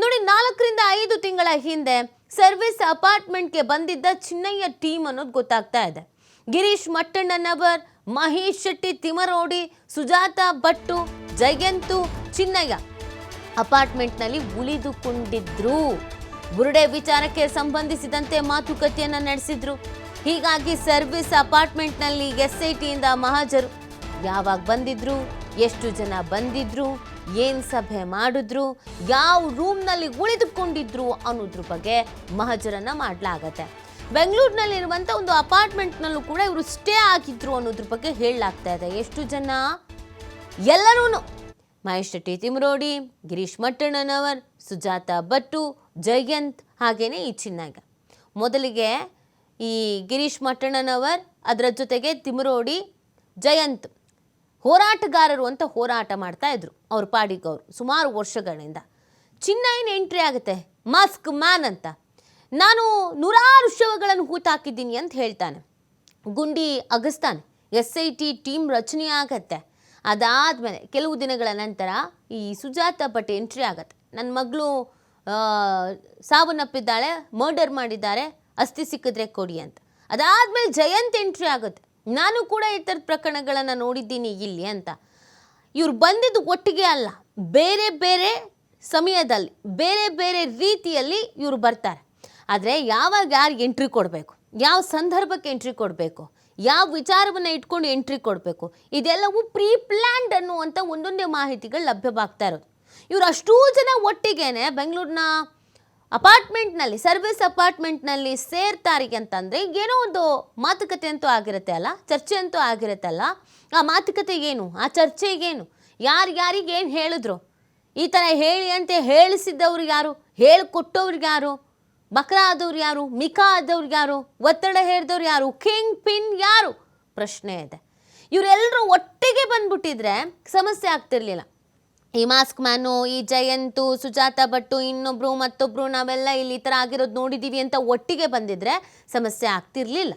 ನೋಡಿ, ನಾಲ್ಕರಿಂದ ಐದು ತಿಂಗಳ ಹಿಂದೆ ಸರ್ವಿಸ್ ಅಪಾರ್ಟ್ಮೆಂಟ್ಗೆ ಬಂದಿದ್ದ ಚಿನ್ನಯ್ಯ ಟೀಮ್ ಅನ್ನೋದು ಗೊತ್ತಾಗ್ತಾ ಇದೆ. ಗಿರೀಶ್ ಮಟ್ಟಣ್ಣನವರ್ ಮಹೇಶ್ ಶೆಟ್ಟಿ ತಿಮರೋಡಿ ಸುಜಾತ ಭಟ್ಟು, ಜಯಂತು, ಚಿನ್ನಯ್ಯ ಅಪಾರ್ಟ್ಮೆಂಟ್ನಲ್ಲಿ ಉಳಿದುಕೊಂಡಿದ್ರು. ಬುರುಡೆ ವಿಚಾರಕ್ಕೆ ಸಂಬಂಧಿಸಿದಂತೆ ಮಾತುಕತೆಯನ್ನ ನಡೆಸಿದ್ರು. ಹೀಗಾಗಿ ಸರ್ವಿಸ್ ಅಪಾರ್ಟ್ಮೆಂಟ್ನಲ್ಲಿ ಎಸ್ ಐ ಟಿಯಿಂದ ಮಹಾಜರು ಯಾವಾಗ ಬಂದಿದ್ರು, ಎಷ್ಟು ಜನ ಬಂದಿದ್ರು ಏನ್ ಸಭೆ ಮಾಡಿದ್ರು, ಯಾವ ರೂಮ್ನಲ್ಲಿ ಉಳಿದುಕೊಂಡಿದ್ರು ಅನ್ನೋದ್ರ ಬಗ್ಗೆ ಮಹಜರನ್ನ ಮಾಡಲಾಗತ್ತೆ. ಬೆಂಗಳೂರಿನಲ್ಲಿರುವಂಥ ಒಂದು ಅಪಾರ್ಟ್ಮೆಂಟ್ನಲ್ಲೂ ಕೂಡ ಇವರು ಸ್ಟೇ ಆಗಿದ್ರು ಅನ್ನೋದ್ರ ಬಗ್ಗೆ ಹೇಳಲಾಗ್ತಾ ಇದೆ. ಎಷ್ಟು ಜನ? ಎಲ್ಲರೂ ಮಹೇಶ್ ಶೆಟ್ಟಿ, ತಿಮರೋಡಿ, ಗಿರೀಶ್ ಮಟ್ಟಣ್ಣನವರ್, ಸುಜಾತ ಭಟ್ಟು, ಜಯಂತ್ ಹಾಗೇನೆ ಈ ಚಿನ್ನಾಗ. ಮೊದಲಿಗೆ ಈ ಗಿರೀಶ್ ಮಟ್ಟಣ್ಣನವರ್, ಅದರ ಜೊತೆಗೆ ತಿಮರೋಡಿ, ಜಯಂತ್. ಹೋರಾಟಗಾರರು ಅಂತ ಹೋರಾಟ ಮಾಡ್ತಾ ಇದ್ರು ಅವ್ರ ಪಾಡಿಗೆ ಅವರು ಸುಮಾರು ವರ್ಷಗಳಿಂದ. ಚಿನ್ನ ಏನು ಎಂಟ್ರಿ ಆಗುತ್ತೆ, ಮಾಸ್ಕ್ ಮ್ಯಾನ್ ಅಂತ. ನಾನು ನೂರಾರು ಶವಗಳನ್ನು ಹೂತಾಕಿದ್ದೀನಿ ಅಂತ ಹೇಳ್ತಾನೆ. ಗುಂಡಿ ಅಗಸ್ತಾನೆ ಎಸ್ ಐ ಟಿ ಟೀಮ್ ರಚನೆ ಆಗತ್ತೆ. ಅದಾದಮೇಲೆ ಕೆಲವು ದಿನಗಳ ನಂತರ ಈ ಸುಜಾತ ಭಟ್ ಎಂಟ್ರಿ ಆಗತ್ತೆ. ನನ್ನ ಮಗಳು ಸಾವನ್ನಪ್ಪಿದ್ದಾಳೆ, ಮರ್ಡರ್ ಮಾಡಿದ್ದಾರೆ, ಅಸ್ಥಿ ಸಿಕ್ಕಿದ್ರೆ ಕೊಡಿ ಅಂತ. ಅದಾದಮೇಲೆ ಜಯಂತ್ ಎಂಟ್ರಿ ಆಗುತ್ತೆ. ನಾನು ಕೂಡ ಈ ಥರದ ಪ್ರಕರಣಗಳನ್ನು ನೋಡಿದ್ದೀನಿ ಇಲ್ಲಿ ಅಂತ. ಇವ್ರು ಬಂದಿದ್ದು ಒಟ್ಟಿಗೆ ಅಲ್ಲ, ಬೇರೆ ಬೇರೆ ಸಮಯದಲ್ಲಿ, ಬೇರೆ ಬೇರೆ ರೀತಿಯಲ್ಲಿ ಇವರು ಬರ್ತಾರೆ. ಆದರೆ ಯಾವಾಗ ಯಾರಿಗೆ ಎಂಟ್ರಿ ಕೊಡಬೇಕು, ಯಾವ ಸಂದರ್ಭಕ್ಕೆ ಎಂಟ್ರಿ ಕೊಡಬೇಕು, ಯಾವ ವಿಚಾರವನ್ನು ಇಟ್ಕೊಂಡು ಎಂಟ್ರಿ ಕೊಡಬೇಕು, ಇದೆಲ್ಲವೂ ಪ್ರೀ ಪ್ಲ್ಯಾಂಡ್ ಅನ್ನುವಂಥ ಒಂದೊಂದೇ ಮಾಹಿತಿಗಳು ಲಭ್ಯವಾಗ್ತಾ ಇರೋದು. ಇವರು ಅಷ್ಟೂ ಜನ ಒಟ್ಟಿಗೆ ಬೆಂಗಳೂರಿನ ಅಪಾರ್ಟ್ಮೆಂಟ್ನಲ್ಲಿ, ಸರ್ವಿಸ್ ಅಪಾರ್ಟ್ಮೆಂಟ್ನಲ್ಲಿ ಸೇರ್ತಾರೆ ಅಂತಂದರೆ ಏನೋ ಒಂದು ಮಾತುಕತೆ ಅಂತೂ ಆಗಿರುತ್ತೆ ಅಲ್ಲ, ಚರ್ಚೆ ಅಂತೂ ಆಗಿರುತ್ತಲ್ಲ ಆ ಮಾತುಕತೆ ಏನು? ಆ ಚರ್ಚೆಗೇನು ಯಾರು ಯಾರಿಗೆ ಏನು ಹೇಳಿದ್ರು? ಈ ಥರ ಹೇಳಿ ಅಂತ ಹೇಳಿಸಿದ್ದವ್ರು ಯಾರು? ಹೇಳಿಕೊಟ್ಟವ್ರಿಗೆ ಯಾರು? ಬಕ್ರ ಆದವ್ರು ಯಾರು? ಮಿಕಾ ಆದವ್ರು ಯಾರು? ಒತ್ತಡ ಹೇಳಿದವ್ರು ಯಾರು? ಕಿಂಗ್ ಪಿನ್ ಯಾರು? ಪ್ರಶ್ನೆ ಇದೆ. ಇವರೆಲ್ಲರೂ ಒಟ್ಟಿಗೆ ಬಂದ್ಬಿಟ್ಟಿದ್ರೆ ಸಮಸ್ಯೆ ಆಗ್ತಿರ್ಲಿಲ್ಲ. ಈ ಮಾಸ್ಕ್ ಮ್ಯಾನು, ಈ ಜಯಂತು, ಸುಜಾತ ಭಟ್ಟು, ಇನ್ನೊಬ್ರು ಮತ್ತೊಬ್ರು ನಾವೆಲ್ಲ ಇಲ್ಲಿ ಈ ಥರ ಆಗಿರೋದು ನೋಡಿದ್ದೀವಿ ಅಂತ ಒಟ್ಟಿಗೆ ಬಂದಿದ್ರೆ ಸಮಸ್ಯೆ ಆಗ್ತಿರ್ಲಿಲ್ಲ.